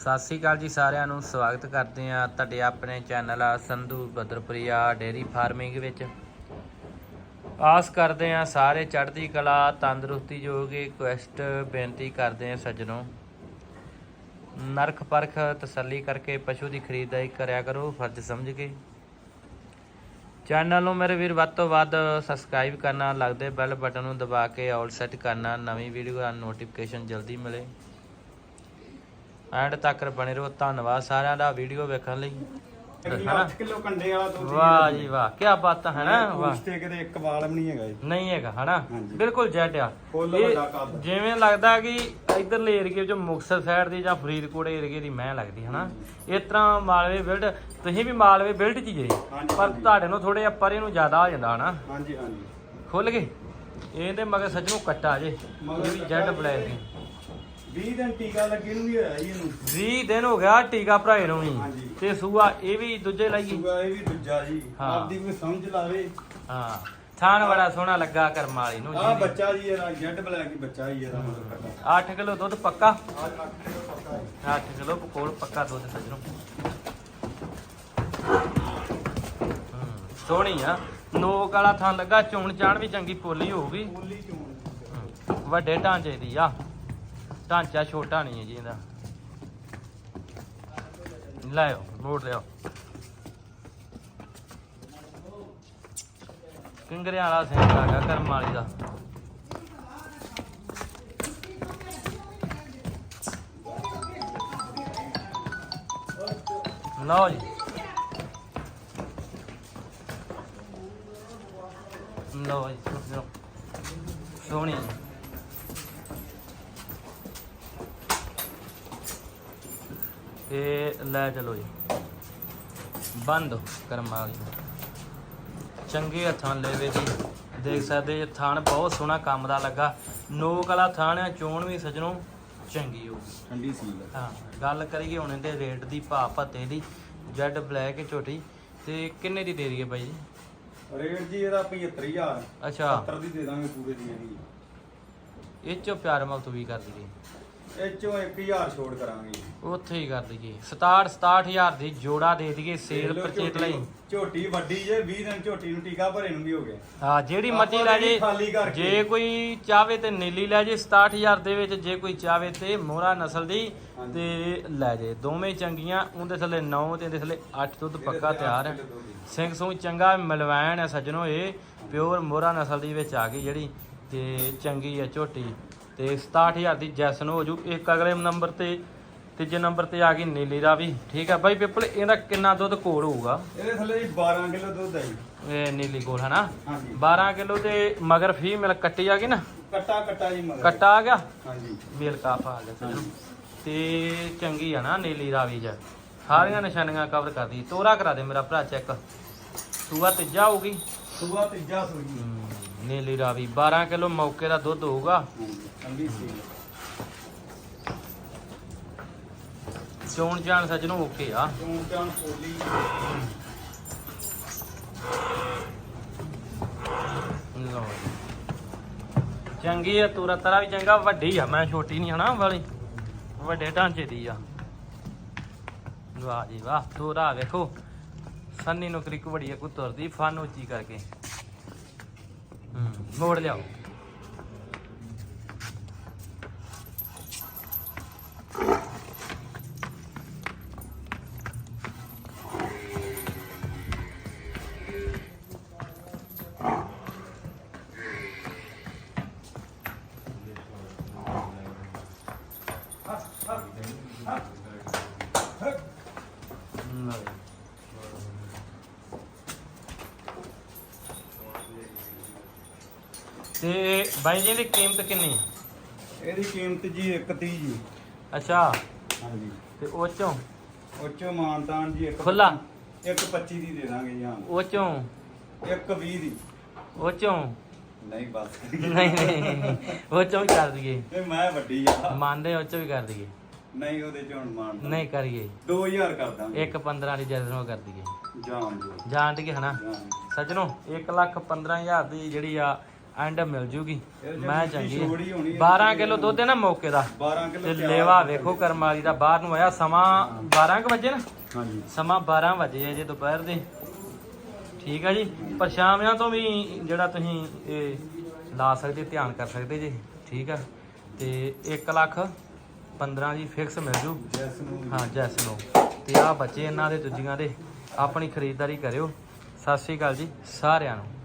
ਸਤਿ ਸ੍ਰੀ ਅਕਾਲ ਜੀ ਸਾਰਿਆਂ ਨੂੰ, ਸਵਾਗਤ ਕਰਦੇ ਆ ਤੁਹਾਡੇ ਆਪਣੇ ਚੈਨਲ ਆ ਸੰਧੂ ਬਦਰਪ੍ਰਿਆ ਡੇਰੀ ਫਾਰਮਿੰਗ ਵਿੱਚ। ਆਸ ਕਰਦੇ ਆ ਸਾਰੇ ਚੜ੍ਹਦੀ ਕਲਾ, ਤੰਦਰੁਸਤੀ ਜੋਗੇ ਕੁਐਸਟ ਬੇਨਤੀ ਕਰਦੇ ਆ ਸੱਜਣੋ। ਨਰਖ ਪਰਖ ਤਸੱਲੀ ਕਰਕੇ ਪਸ਼ੂ ਦੀ ਖਰੀਦਦਾਰੀ ਕਰਿਆ ਕਰੋ, ਫਰਜ਼ ਸਮਝ ਕੇ। ਚੈਨਲ ਨੂੰ ਮੇਰੇ ਵੀਰ ਵੱਧ ਤੋਂ ਵੱਧ ਸਬਸਕ੍ਰਾਈਬ ਕਰਨਾ, ਲੱਗਦੇ ਬੈਲ ਬਟਨ ਨੂੰ ਦਬਾ ਕੇ ਆਲ ਸੈੱਟ ਕਰਨਾ, ਨਵੀਂ ਵੀਡੀਓ ਦਾ ਨੋਟੀਫਿਕੇਸ਼ਨ ਜਲਦੀ ਮਿਲੇ। ਐਂਡ ਤੱਕ ਬਣੇ ਰਹੋ। ਧੰਨਵਾਦ ਸਾਰਿਆਂ ਦਾ ਵੀਡੀਓ ਵੇਖਣ ਲਈ। ਕਿਲੋ 8 ਕਿਲੋ ਕੰਡੇ ਵਾਲਾ ਦੁੱਧ ਵਾਹ ਜੀ ਵਾਹ ਕੀ ਬਾਤ ਹੈ ਨਾ ਵਾਹ। ਉਸ ਤੇ ਕਿਤੇ ਇੱਕ ਵਾਲ ਵੀ ਨਹੀਂ ਹੈਗਾ ਜੀ ਨਹੀਂ ਹੈਗਾ ਹਨਾ? ਹਾਂਜੀ। ਬਿਲਕੁਲ ਜੈਟ ਆ। ਫੁੱਲ ਇਹ ਵੱਡਾ ਕੱਦ। ਜਿਵੇਂ ਲੱਗਦਾ ਕਿ ਇਧਰਲੇ ਏਰੀਏ ਚ ਮੁਕਤਸਰ ਸਾਈਡ ਦੀ ਜਾਂ ਫਰੀਦਕੋਟ ਏਰੀਏ ਦੀ ਮੈਂ ਲੱਗਦੀ ਹਨਾ? ਇਸ ਤਰ੍ਹਾਂ ਮਾਲਵੇ ਬਿਲਡ ਤੁਸੀਂ ਵੀ ਮਾਲਵੇ ਬਿਲਡ ਚ ਹੀ ਜੇ। ਹਾਂਜੀ, ਪਰ ਹਾਂਜੀ। ਤੁਹਾਡੇ ਨੂੰ ਥੋੜੇ ਪਰੇ ਨੂੰ ਜ਼ਿਆਦਾ ਹੋ ਜਾਂਦਾ ਹਨਾ? ਹਾਂਜੀ ਹਾਂਜੀ। ਖੁੱਲ ਗਏ। ਇਹਦੇ ਮਗਰ ਨੂੰ ਕੱਟਾ ਜੇ। ਮਗਰ ਇਹ ਵੀ ਕੱਟਾ ਜੈਡ ਜੀ। ਬਲੈਕ ਦੀ। 20 ਦਿਨ ਟੀਕਾ ਲੱਗੇ ਨੂੰ ਵੀ ਹੋਇਆ ਜੀ ਇਹਨੂੰ। 20 ਦਿਨ ਹੋ ਗਿਆ ਟੀਕਾ ਭਰਾਏ ਨੂੰ ਵੀ। ਹਾਂਜੀ। ਤੇ ਸੂਆ ਇਹ ਵੀ ਦੂਜੇ ਲਾਈਏ ਸੂਗਾ ਇਹ ਵੀ ਦੂਜਾ ਜੀ। ਹਾਂ। ਆਪਦੀ ਕੋਈ ਸਮਝ ਲਾਵੇ। ਹਾਂ। ਥਾਣ ਬੜਾ ਸੋਹਣਾ ਲੱਗਾ ਕਰਮ ਵਾਲੀ ਨੂੰ ਆਹ ਬੱਚਾ ਜੀ ਇਹਦਾ ਜੈਡ ਬਲੈਕ ਹੀ ਬੱਚਾ ਹੀ ਇਹਦਾ। ਮਤਲਬ ਕੱਟਾ 8 ਕਿਲੋ ਦੁੱਧ ਪੱਕਾ? ਆਹ 8 ਕਿਲੋ ਪੱਕਾ ਹੈ 8 ਕਿਲੋ ਕੋਲ ਪੱਕਾ ਦੁੱਧ ਸੱਜਣੋ ਸੋਹਣੀ ਆ। ਨੋਕ ਵਾਲਾ ਥਾਂ ਲੱਗਾ ਚੋਣ ਚਾਣ ਵੀ ਚੰਗੀ ਪੋਲੀ ਹੋਊਗੀ। ਪੋਲੀ ਚੋਣ। ਹੂੰ, ਵੱਡੇ ਢਾਂਚੇ ਦੀ ਆ। ਢਾਂਚਾ ਛੋਟਾ ਨਹੀਂ ਹੈ ਜੀ ਇਹਦਾ। ਲਾਓ ਮੋੜ ਲਿਓ ਕਿੰਗਰਿਆਂ ਵਾਲਾ ਸਿੰਘ ਆ ਗਿਆ, ਕਰਮ ਵਾਲੀ ਦਾ। ਲਓ ਜੀ। ਲਓ ਜੀ ਸੋਹਣੀ ਇਹ ਲੈ ਚਲੋ ਜੀ। ਬੰਦ ਕਰਮ ਵਾਲੀ ਚੰਗੇ ਹੱਥਾਂ ਲੈਵੇ ਜੀ। ਦੇਖ ਸਕਦੇ ਜੀ ਥਾਣ ਬਹੁਤ ਸੋਹਣਾ ਕੰਮ ਦਾ ਲੱਗਾ। ਨੋਕ ਵਾਲਾ ਥਾਣ ਆ ਚੋਣ ਵੀ ਸਜਣੋ ਚੰਗੀ ਹੋਊਗੀ ਠੰਡੀ ਸੀਲ ਹਾਂ ਗੱਲ ਕਰੀਏ ਹੁਣ ਇਹਦੇ ਰੇਟ ਦੀ ਭਾਅ ਭੱਤੇ ਦੀ ਜੈਡ ਬਲੈਕ ਝੋਟੀ। ਤੇ ਕਿੰਨੇ ਦੀ ਦੇ ਦਈਏ ਬਾਈ ਜੀ? ਰੇਟ ਜੀ ਇਹਦਾ 75000 ਅੱਛਾ। 70 ਦੀ ਦੇ ਦਾਂਗੇ ਪੂਰੇ ਦੀ ਇਹਦੀ ਇਹ ਚੋਂ ਪਿਆਰ ਮਲ ਤੂੰ ਵੀ ਕਰ ਦਈਏ। ਇਹ ਚੋਂ 1000 ਛੋੜ ਕਰਾਂਗੇ। ਉੱਥੇ ਹੀ ਕਰ ਦਈਏ। 67 67000 ਦੀ ਜੋੜਾ ਦੇ ਦਈਏ ਸੇਲ ਲਓ ਪਰਚੇਤ ਝੋਟੀ- ਲਈ ਝੋਟੀ ਵੱਡੀ ਜੇ 20 ਦਿਨ ਝੋਟੀ ਨੂੰ ਟੀਕਾ ਭਰੇ ਨੂੰ ਵੀ ਹੋ ਗਿਆ। ਹਾਂ ਜਿਹੜੀ ਆਪਾਂ ਮਰਜ਼ੀ ਲੈ ਜਿਹੜੀ ਜੇ ਖਾਲੀ ਕਰਕੇ। ਜੇ ਕੋਈ ਚਾਵੇ ਤੇ ਨੀਲੀ ਲੈ ਜੇ 67000 ਦੇ ਵਿੱਚ ਜੇ ਕੋਈ ਚਾਵੇ ਤੇ ਮੋਹਰਾ ਨਸਲ ਦੀ ਹਾਂਜੀ। ਤੇ ਲੈ ਜੇ। ਦੋਵੇਂ ਚੰਗੀਆਂ ਉਹਦੇ ਥੱਲੇ 9 ਤੇ ਇਹਦੇ ਥੱਲੇ 8 ਦੁੱਧ ਪੱਕਾ ਤਿਆਰ ਹੈ। ਸਿੰਘ ਸੂ ਚੰਗਾ ਮਿਲਵੈਣ ਹੈ ਸੱਜਣੋ ਇਹ ਪਿਓਰ ਮੋਹਰਾ ਨਸਲ ਦੀ ਵਿੱਚ ਆ ਗਈ ਜਿਹੜੀ ਤੇ ਚੰਗੀ ਹੈ ਝੋਟੀ। ਤੇ 67000 ਦੀ ਜੈਸਨ ਹੋ ਜੂ। ਇੱਕ ਅਗਲੇ ਨੰਬਰ ਤੇ ਤੀਜੇ ਨੰਬਰ ਤੇ ਆ ਗਈ ਨੀਲੀ ਦਾ ਵੀ ਠੀਕ ਹੈ ਬਾਈ ਪਿੱਪਲ ਇਹਦਾ ਕਿੰਨਾ ਦੁੱਧ ਕੋਲ ਹੋਊਗਾ? ਇਹਦੇ ਥੱਲੇ ਜੀ 12 ਕਿਲੋ ਦੁੱਧ ਹੈ ਜੀ। ਇਹ ਨੀਲੀ ਕੋਲ ਹਨਾ? ਹਾਂਜੀ। 12 ਕਿਲੋ ਤੇ ਮਗਰ ਫੀਮੇਲ ਕੱਟੀ ਆ ਗਈ ਨਾ? ਕੱਟਾ ਕੱਟਾ ਜੀ ਮਗਰ। ਕੱਟਾ ਆ ਗਿਆ? ਹਾਂਜੀ। ਮੇਲ ਕਾਫ ਆ ਗਿਆ। ਤੇ ਚੰਗੀ ਆ ਨਾ ਨੀਲੀ ਰਾਵੀ ਜ ਸਾਰੀਆਂ ਨਿਸ਼ਾਨੀਆਂ ਕਵਰ ਕਰਦੀ ਤੋਰਾ ਕਰਾ ਦੇ ਮੇਰਾ ਭਰਾ ਚੈੱਕ। ਸੂਆ ਤੀਜਾ ਹੋਊਗੀ ਸੂਆ ਤੀਜਾ ਸੂਈ ਨੀਲੀ ਰਾਵੀ। 12 ਕਿਲੋ ਮੌਕੇ ਦਾ ਦੁੱਧ ਹੋਊਗਾ। ਠੰਡੀ ਸੀਲ ਚੋਣ ਚਾਣ ਸੱਜਣੋ ਓਕੇ ਆ। ਚੋਂ ਚਾਂ ਪੋਲੀ ਲਓ ਜੀ। ਚੰਗੀ ਆ ਤੋਰਾ ਤਰਾ ਵੀ ਚੰਗਾ ਵੱਡੀ ਆ। ਮੈਂ ਛੋਟੀ ਨਹੀਂ ਹਨਾ ਵਾਲੀ। ਵੱਡੇ ਢਾਂਚੇ ਦੀ ਆ। ਵਾਹ ਜੀ ਵਾਹ ਤੋਰਾ ਵੇਖੋ। ਸੰਨੀ ਨੌਕਰੀ ਕੋ ਬੜੀ ਕੋ ਤੁਰਦੀ ਫਨ ਉੱਚੀ ਕਰਕੇ। ਹੂੰ ਮੋੜ ਲਿਆਓ। ਤੇ ਬਾਈ ਜੀ ਦੀ ਕੀਮਤ ਕਿੰਨੀ ਇਹਦੀ ਕੀਮਤ ਜੀ 130 ਜੀ। ਅੱਛਾ। ਹਾਂਜੀ। ਤੇ ਉਹ ਚੋਂ? ਉਹ ਚੋਂ ਮਾਨਤਾਨ ਜੀ ਇੱਕ ਖੁੱਲਾ 125 ਦੀ ਦੇ ਦਾਂਗੇ ਜੀ ਹਾਂ ਉਹ ਚੋਂ? 120 ਦੀ। ਉਹ ਚੋਂ? ਨਹੀਂ ਬਸ। ਨਹੀਂ ਨਹੀਂ। ਉਹ ਚੋਂ ਵੀ ਕਰ ਦਈਏ। ਇਹ ਮੈਂ ਵੱਡੀ ਆ। ਮੰਨਦੇ ਉਹ ਚੋਂ ਵੀ ਕਰ ਦਈਏ। ਨਹੀਂ ਉਹਦੇ ਚ ਹੁਣ ਮਾਨ ਨਹੀਂ ਕਰੀਏ। 2000 ਕਰ ਦਾਂਗੇ। ਇੱਕ 15 ਦੀ ਜਰਨੋ ਕਰ ਦਈਏ। ਜਾਨ ਜੋ ਜਾਣ ਦੀ ਹਨਾ। ਸੱਜਣੋ 1 ਲੱਖ 15000 ਦੀ ਜਿਹੜੀ ਆ ਐਂਡ ਮਿਲ ਜੂਗੀ। ਮੈਂ ਚੰਗੀ ਛੋੜ ਹੀ ਹੋਣੀ ਹੈ। ਹੈ। 12 ਕਿਲੋ ਦੁੱਧ ਹੈ ਨਾ ਮੌਕੇ ਦਾ। 12 ਕਿਲੋ ਤੇ ਲੇਵਾ ਵੇਖੋ ਕਰਮ ਵਾਲੀ ਦਾ। ਬਾਹਰ ਨੂੰ ਆਇਆ ਸਮਾਂ 12 ਕੁ ਵਜੇ ਨਾ? ਹਾਂਜੀ। ਸਮਾਂ 12 ਵਜੇ ਹੈ ਜੇ ਦੁਪਹਿਰ ਦੇ। ਠੀਕ ਆ ਜੀ। ਪਰ ਸ਼ਾਮਿਆਂ ਤੋਂ ਵੀ ਜਿਹੜਾ ਤੁਸੀਂ ਇਹ ਲਾ ਸਕਦੇ ਧਿਆਨ ਕਰ ਸਕਦੇ ਜੀ। ਠੀਕ ਆ। ਤੇ 1 ਲੱਖ 15 ਦੀ ਫਿਕਸ ਮਿਲ ਜੂ। ਜੈਸ ਨੂੰ ਹਾਂ ਜੈਸ ਨੂੰ। ਤੇ ਆ ਬੱਚੇ ਇਹਨਾਂ ਦੇ ਦੂਜੀਆਂ ਦੇ। ਆਪਣੀ ਖਰੀਦਦਾਰੀ ਕਰਿਓ। ਸਤਿ ਸ਼੍ਰੀ ਅਕਾਲ ਜੀ ਸਾਰਿਆਂ ਨੂੰ।